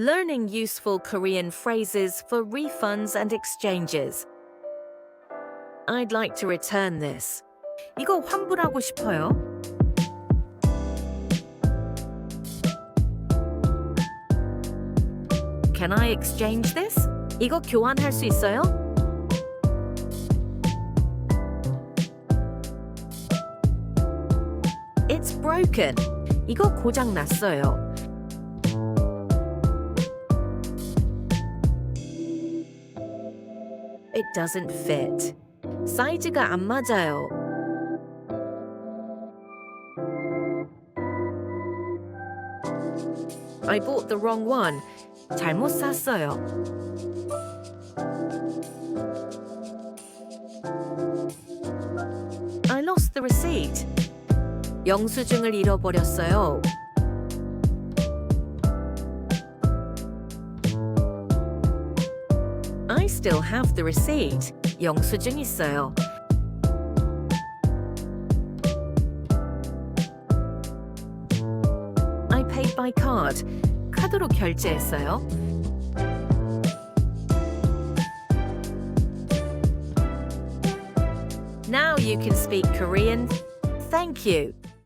Learning useful Korean phrases for refunds and exchanges. I'd like to return this. 이거 환불하고 싶어요. Can I exchange this? 이거 교환할 수 있어요? It's broken. 이거 고장 났어요. It doesn't fit. 사이즈가 안 맞아요. I bought the wrong one. 잘못 샀어요. I lost the receipt. 영수증을 잃어버렸어요. I still have the receipt. 영수증 있어요. I paid by card. 카드로 결제했어요. Now you can speak Korean. Thank you.